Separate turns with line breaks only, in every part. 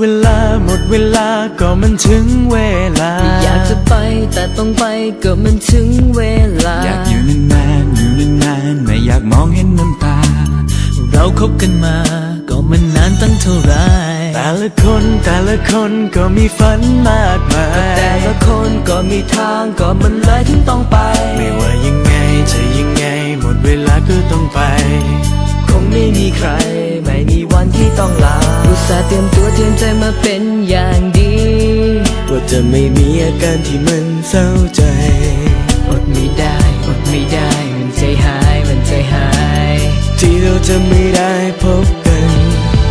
เวลาก็มันถึงเวลา
อยากจะไปแต่ต้องไปก็มันถึงเวลา
อยากอยู่นานๆอยู่นานๆไม่อยากมองเห็นน้ำตา
เราคบกันมาก็มันนานตั้งเท่าไหร
แต่ละคนแต่ละคนก็มีฝันมากมาย
แต่ละคนก็มีทางก็มันเลยถึงต้องไป
ไม่ว่ายังไงจะยังไงหมดเวลาก็ต้องไป
คงไม่มีใคร ไม่มีวันที่ต้องลาอุตส่าห์เตรียมตัวเตรียม ใจมาเป็นอย่างดี
ว่าจะไม่มีอาการที่มันเศร้าใจ
อดไม่ได้ อดไม่ได้ มันใจหาย มันใจหาย
ที่เราจะไม่ได้พบกัน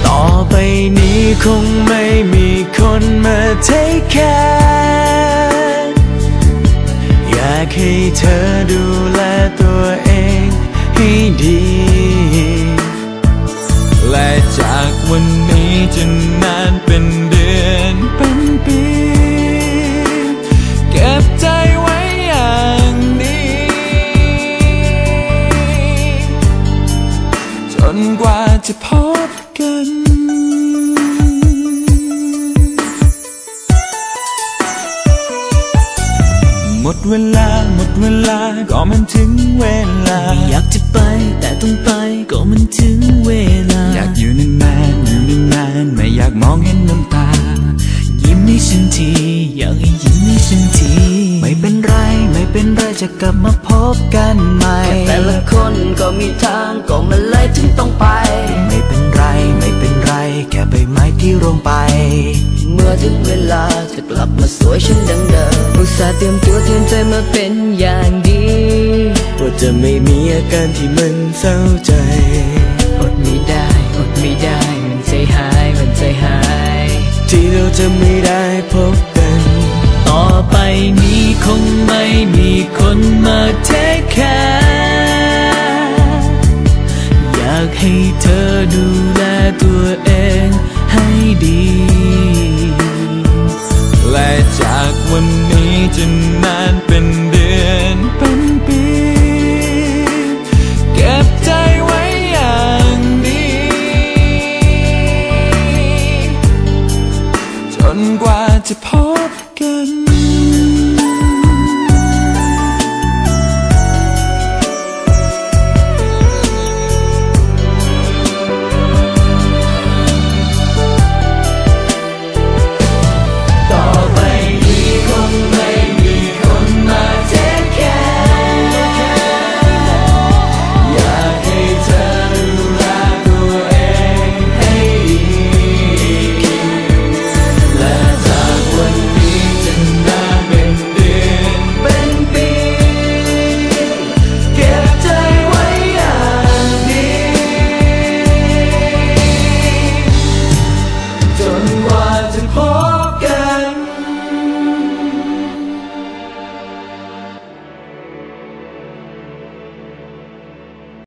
ต่อไปนี้คงไม่มีคนมาเทคแคร์อยากให้เธอดูแลตัวเองให้ดีและจากวันนี้จะนานเป็น จะพบกันหมดเวลาหมดเวลาก็มันถึงเวลา
อยากจะไปแต่ต้องไปก็มันถึงเวลา
อยากอยู่นานๆอยู่นานๆไม่อยากมองเห็นน้ำตา
ยิ้มให้ฉันที อยากให้ยิ้มให้ฉันที
ไม่เป็นไร เป็นไรจะกลับมาพบกันใหม่
แต่ละคนก็มีทางก็มันเลยถึงต้องไป
ไม่เป็นไรไม่เป็นไร แค่ใบไม้ที่ร่วงไป
เมื่อถึงเวลาจะกลับมาสวยเช่นดังเดิมอุตส่าห์เตรียมตัวเตรียมใจมาเป็นอย่างดี
ว่าจะไม่มีอาการที่มันเศร้าใจ
อดไม่ได้อดไม่ได้ มันใจหายมันใจหาย
ที่เราจะไม่ได้
ไม่มีคนมาเทคแคร์อยากให้เธอดูแลตัวเองให้ดี
และจากวันนี้จะนานเป็นเดือนเป็นปี เก็บใจไว้อย่างดี จนกว่า